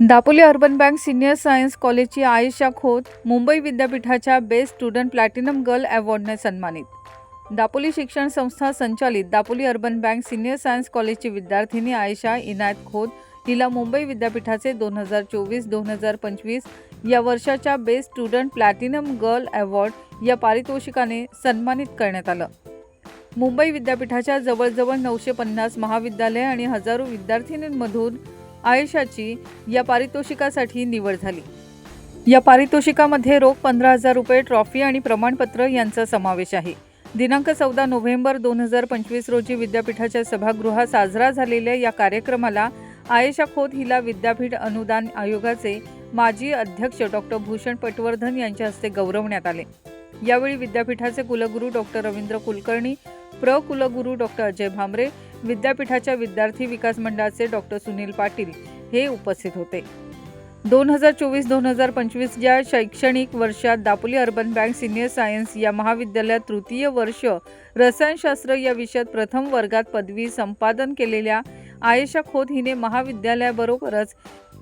Dapoli urban bank senior science कॉलेजची आयशा खोत मुंबई विद्यापीठाच्या best student platinum girl अवॉर्डने सन्मानित. दापोली शिक्षण संस्था संचालित Dapoli urban bank senior science कॉलेजची विद्यार्थिनी आयशा इनायत खोत हिला मुंबई विद्यापीठाचे दोन हजार चोवीस दोन हजार पंचवीस या वर्षाच्या best student platinum girl award या पारितोषिकाने सन्मानित करण्यात आलं. मुंबई विद्यापीठाच्या जवळजवळ नऊशे पन्नास महाविद्यालय आणि हजारो विद्यार्थिनींमधून आयशाची या पारितोषिकासाठी निवड झाली. या पारितोषिकामध्ये रोख पंधरा हजार रुपये ट्रॉफी आणि प्रमाणपत्र यांचा समावेश आहे. दिनांक चौदा नोव्हेंबर दोन हजार पंचवीस रोजी विद्यापीठाच्या सभागृहात साजरा झालेल्या या कार्यक्रमाला आयशा खोत हिला विद्यापीठ अनुदान आयोगाचे माजी अध्यक्ष डॉक्टर भूषण पटवर्धन यांच्या हस्ते गौरवण्यात आले. यावेळी विद्यापीठाचे कुलगुरू डॉक्टर रवींद्र कुलकर्णी प्र कुलगुरू डॉक्टर अजय भामरे विद्यापीठाच्या विद्यार्थी विकास मंडळाचे डॉक्टर सुनील पाटील हे उपस्थित होते. दोन हजार चोवीस दोन हजार पंचवीस या शैक्षणिक वर्षात Dapoli urban bank senior science या महाविद्यालयात तृतीय वर्ष रसायनशास्त्र या विषयात प्रथम वर्गात पदवी संपादन केलेल्या आयशा खोत हिने महाविद्यालयाबरोबरच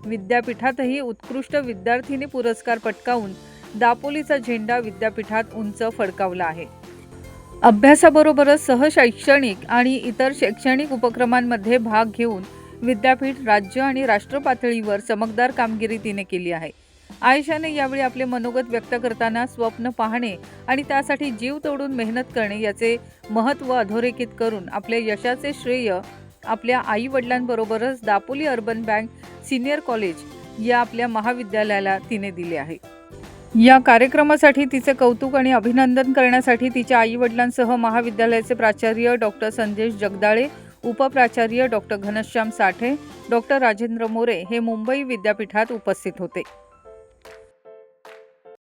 विद्यापीठातही उत्कृष्ट विद्यार्थिनी पुरस्कार पटकावून दापोलीचा झेंडा विद्यापीठात उंच फडकावला आहे. अभ्यासाबरोबरच सहशैक्षणिक आणि इतर शैक्षणिक उपक्रमांमध्ये भाग घेऊन विद्यापीठ राज्य आणि राष्ट्र पातळीवर चमकदार कामगिरी तिने केली आहे. आयशाने यावेळी आपले मनोगत व्यक्त करताना स्वप्न पाहणे आणि त्यासाठी जीव तोडून मेहनत करणे याचे महत्त्व अधोरेखित करून आपल्या यशाचे श्रेय आपल्या आई वडिलांबरोबरच Dapoli urban bank senior college या आपल्या महाविद्यालयाला तिने दिले आहे. या कार्यक्रमासाठी तिचे कौतुक आणि अभिनंदन करण्यासाठी तिच्या आईवडिलांसह महाविद्यालयाचे प्राचार्य डॉक्टर संदेश जगदाळे उपप्राचार्य डॉक्टर घनश्याम साठे डॉक्टर राजेंद्र मोरे हे मुंबई विद्यापीठात उपस्थित होते.